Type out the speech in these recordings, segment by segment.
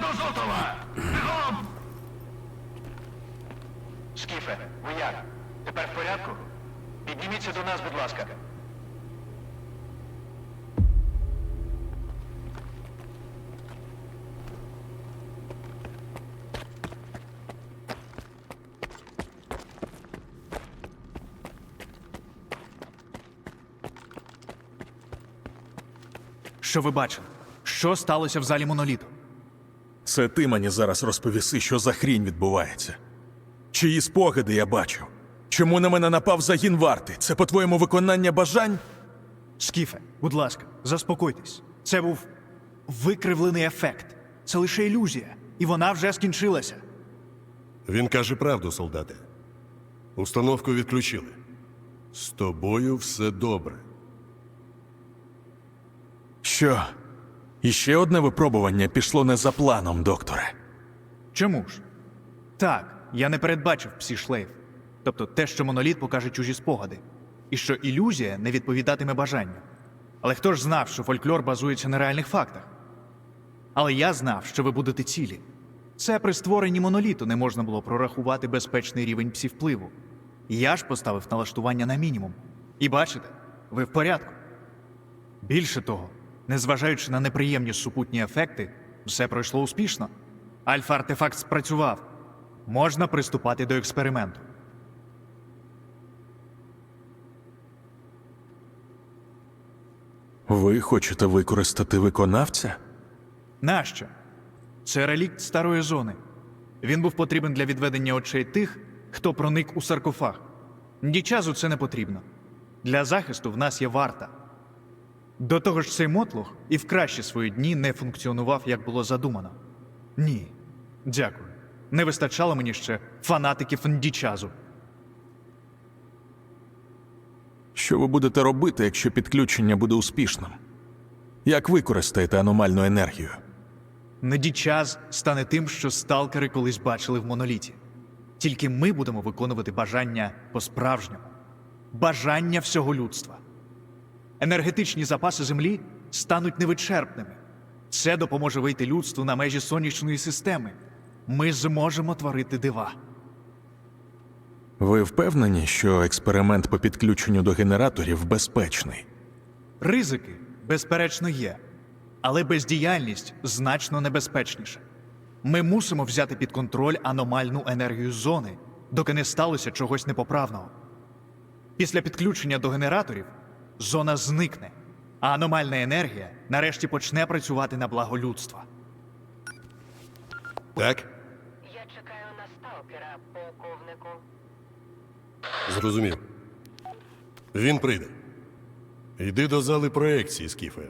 до Зотова! Бігом! Скіфе, ви як? Тепер в порядку? Підніміться до нас, будь ласка. Що ви бачили? Що сталося в залі моноліту? Це ти мені зараз розповіси, що за хрінь відбувається. Чиї спогади я бачу? Чому на мене напав загін варти? Це по-твоєму виконання бажань? Скіфе, будь ласка, заспокойтесь. Це був викривлений ефект. Це лише ілюзія, і вона вже скінчилася. Він каже правду, солдате. Установку відключили. З тобою все добре. Що? Іще одне випробування пішло не за планом, докторе. Чому ж? Так, я не передбачив псі-шлейф. Тобто те, що моноліт покаже чужі спогади, і що ілюзія не відповідатиме бажанню. Але хто ж знав, що фольклор базується на реальних фактах? Але я знав, що ви будете цілі. Це при створенні моноліту не можна було прорахувати безпечний рівень псі-впливу. Я ж поставив налаштування на мінімум. І бачите, ви в порядку. Більше того, незважаючи на неприємні супутні ефекти, все пройшло успішно. Альфа-артефакт спрацював. Можна приступати до експерименту. Ви хочете використати виконавця? Нащо? Це релікт старої зони. Він був потрібен для відведення очей тих, хто проник у саркофаг. Дічазу це не потрібно. Для захисту в нас є варта. До того ж, цей мотлох і в кращі свої дні не функціонував, як було задумано. Ні. Дякую. Не вистачало мені ще фанатиків Ндічазу. Що ви будете робити, якщо підключення буде успішним? Як використаєте аномальну енергію? Недічас стане тим, що сталкери колись бачили в моноліті. Тільки ми будемо виконувати бажання по-справжньому, бажання всього людства. Енергетичні запаси Землі стануть невичерпними. Це допоможе вийти людству на межі сонячної системи. Ми зможемо творити дива. Ви впевнені, що експеримент по підключенню до генераторів безпечний? Ризики, безперечно, є, але бездіяльність значно небезпечніша. Ми мусимо взяти під контроль аномальну енергію зони, доки не сталося чогось непоправного. Після підключення до генераторів зона зникне, а аномальна енергія нарешті почне працювати на благо людства. Так? Я чекаю на сталкера, полковнику. Зрозумів. Він прийде. Йди до зали проекції, Скіфе.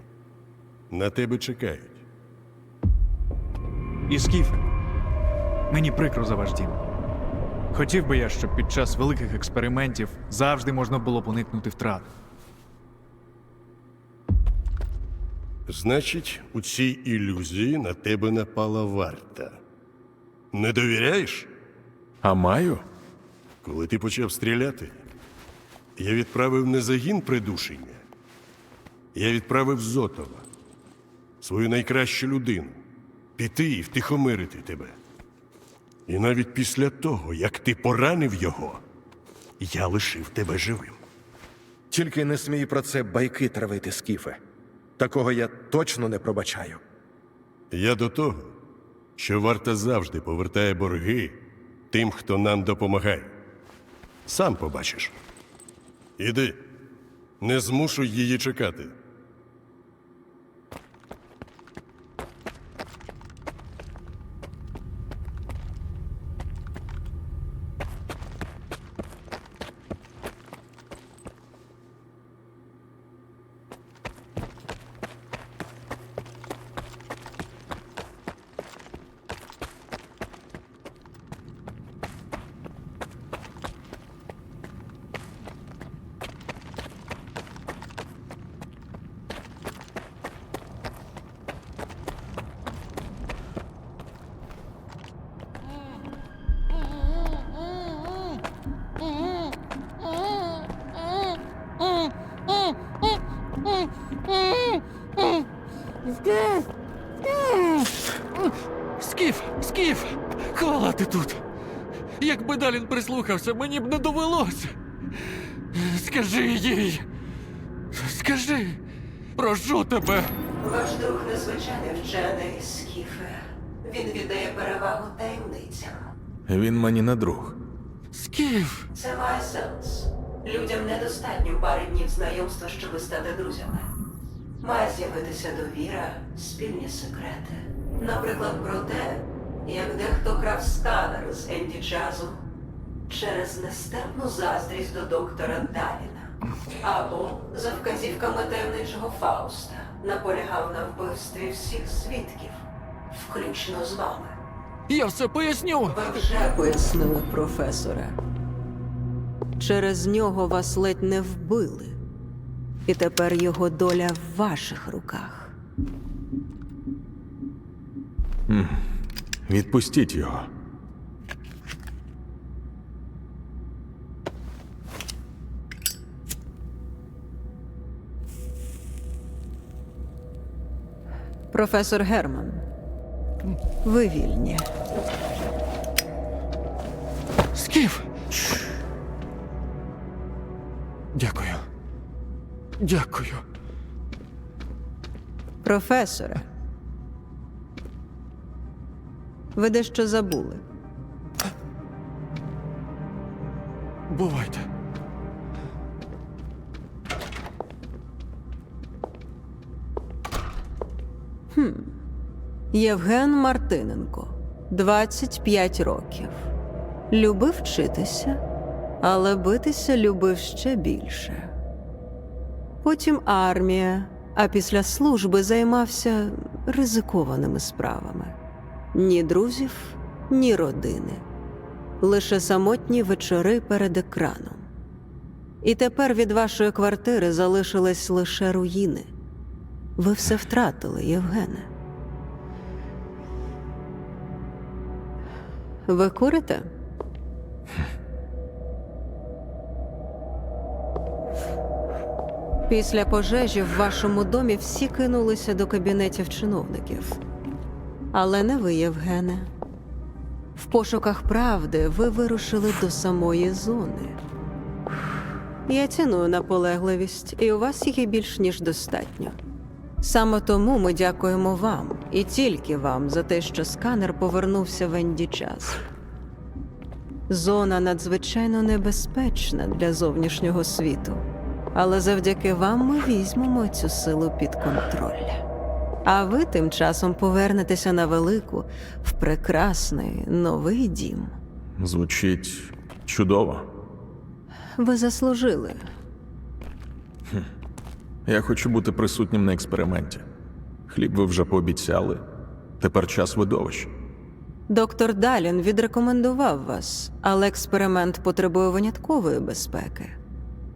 На тебе чекають. І Скіфе, мені прикро за ваш дім. Хотів би я, щоб під час великих експериментів завжди можна було б уникнути втрат. Значить, у цій ілюзії на тебе напала варта. Не довіряєш? А маю? Коли ти почав стріляти, я відправив не загін придушення. Я відправив Зотова, свою найкращу людину, піти і втихомирити тебе. І навіть після того, як ти поранив його, я лишив тебе живим. Тільки не смій про це байки травити, Скіфе. Такого я точно не пробачаю. Я до того, що варта завжди повертає борги тим, хто нам допомагає. Сам побачиш. Іди, не змушуй її чекати. Якби Далін прислухався, мені б не довелося. Скажи їй. Скажи. Прошу тебе. Ваш друг незвичайний вчений, Скіфе. Він віддає перевагу таємницям. Він мені не друг. Скіф. Це має сенс. Людям недостатньо пари днів знайомства, щоб стати друзями. Має з'явитися довіра, спільні секрети. Наприклад, про те, як дехто крав сканер з Енді Чазу через нестерпну заздрість до доктора Даліна. Або за вказівками таємничого Фауста наполягав на вбивстві всіх свідків, включно з вами. Я все поясню. Ви вже пояснили, професоре. Через нього вас ледь не вбили. І тепер його доля в ваших руках. Відпустіть його. Професор Герман. Ви вільні. Скіф. Дякую. Дякую. Професоре. Ви дещо забули. Бувайте. Євген Мартиненко, 25 років. Любив вчитися, але битися любив ще більше. Потім армія, а після служби займався ризикованими справами. Ні друзів, ні родини. Лише самотні вечори перед екраном. І тепер від вашої квартири залишились лише руїни. Ви все втратили, Євгене. Ви курите? Після пожежі в вашому домі всі кинулися до кабінетів чиновників. Але не ви, Євгене. В пошуках правди ви вирушили до самої зони. Я ціную наполегливість, і у вас її більш ніж достатньо. Саме тому ми дякуємо вам і тільки вам за те, що сканер повернувся в Енді час. Зона надзвичайно небезпечна для зовнішнього світу, але завдяки вам ми візьмемо цю силу під контроль. А ви тим часом повернетеся на велику в прекрасний новий дім. Звучить чудово. Ви заслужили. Я хочу бути присутнім на експерименті. Хліб ви вже пообіцяли. Тепер час видовищ. Доктор Далін відрекомендував вас, але експеримент потребує виняткової безпеки.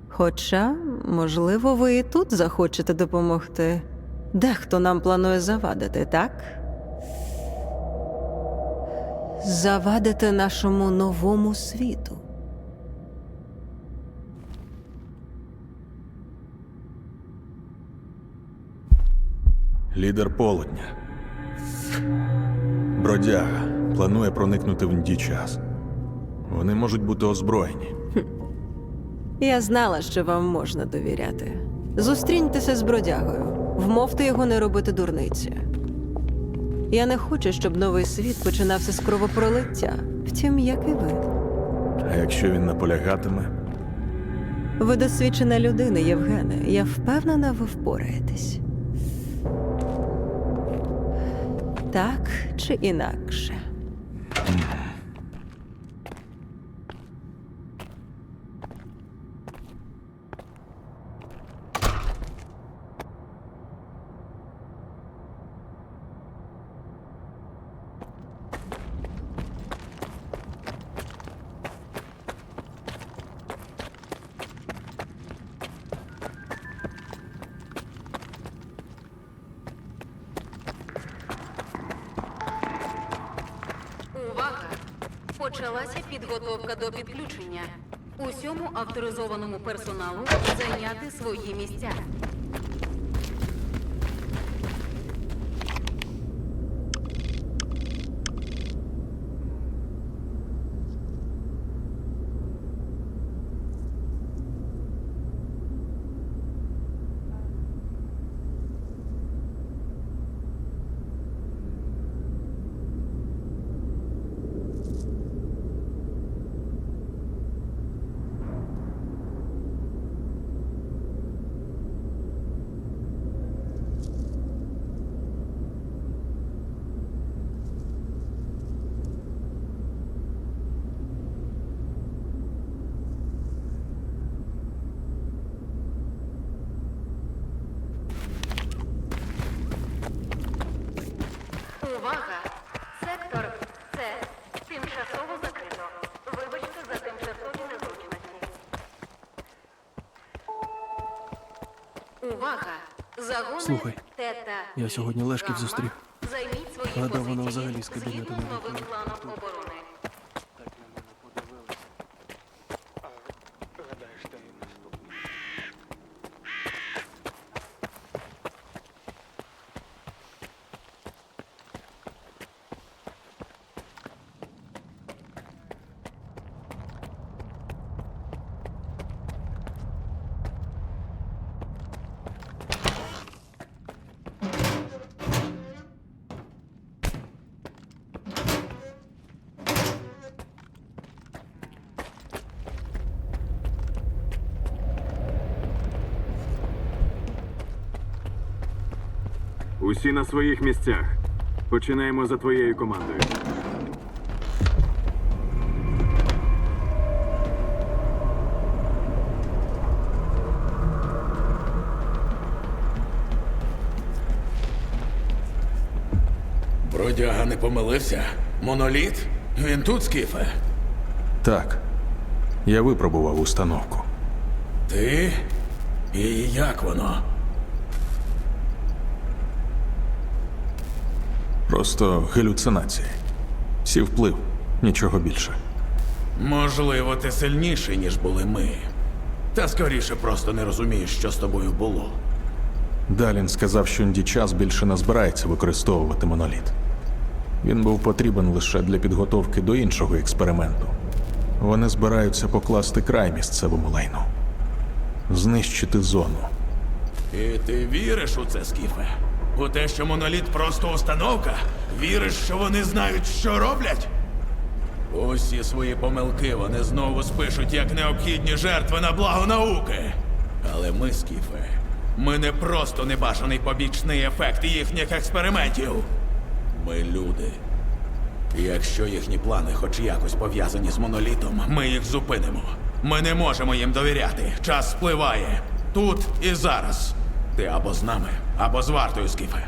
Хоча, можливо, ви і тут захочете допомогти. Дехто нам планує завадити, так? Завадити нашому новому світу. Лідер полудня. Бродяга планує проникнути в ді час. Вони можуть бути озброєні. Я знала, що вам можна довіряти. Зустріньтеся з бродягою, вмовте його не робити дурниці. Я не хочу, щоб новий світ починався з кровопролиття, втім, як і ви. А якщо він наполягатиме, Ви досвідчена людина, Євгене. Я впевнена, ви впораєтесь. Так чи інакше. Увага! Почалася підготовка до підключення. Усьому авторизованому персоналу зайняти свої місця. Увага! Загони Слухай, тета. я сьогодні Лешків зустрів. Займіть свої Гадав, позиції вона взагалі з кабінету згідно не новим виходить. планом оборони. Усі на своїх місцях. Починаємо за твоєю командою. Бродяга не помилився? Моноліт? Він тут, Скіфе? Так. Я випробував установку. Ти? І як воно? Просто галюцинації. Сі вплив, нічого більше. Можливо, ти сильніший, ніж були ми. Та скоріше просто не розумієш, що з тобою було. Далін сказав, що час більше не збирається використовувати моноліт. Він був потрібен лише для підготовки до іншого експерименту. Вони збираються покласти край місцевому лайну, знищити зону. І ти віриш у це, Скіфе? У те, що моноліт просто установка? Віриш, що вони знають, що роблять? Усі свої помилки вони знову спишуть як необхідні жертви на благо науки. Але ми, Скіфе, ми не просто небажаний побічний ефект їхніх експериментів. Ми люди. Якщо їхні плани хоч якось пов'язані з монолітом, ми їх зупинимо. Ми не можемо їм довіряти. Час спливає. Тут і зараз. Ти або з нами, або з вартою, Скіфе.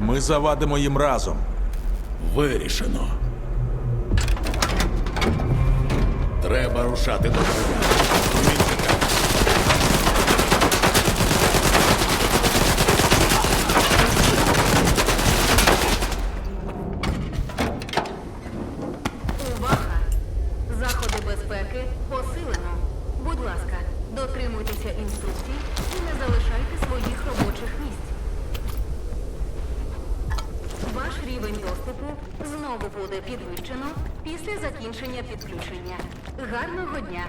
Ми завадимо їм разом. Вирішено. Треба рушати до короля. Він чекає. Увага! Заходи безпеки посилено. Будь ласка, дотримуйтеся інструкцій і не залишайте своїх робочих місць. Ваш рівень знову буде підвищено після закінчення підключення. Гарного дня!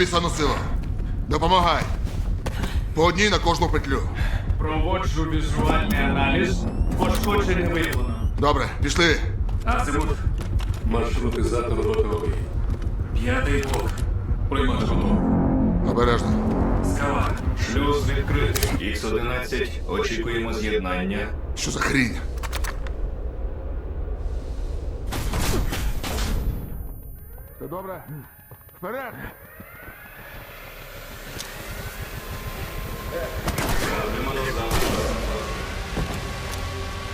Біса носило. Допомагай. По одній на кожну петлю. Проводжу візуальний аналіз. Пошкоджень не виявлено. Добре, пішли. Азимут. Маршрутизатор готовий. П'ятий блок. Приймати готово. Обережно. Скала. Шлюз відкритий. Х-11. Очікуємо з'єднання. Що за хрінь? Все добре? Вперед!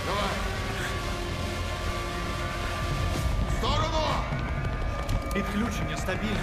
Давай. Сторону! Підключення стабільне.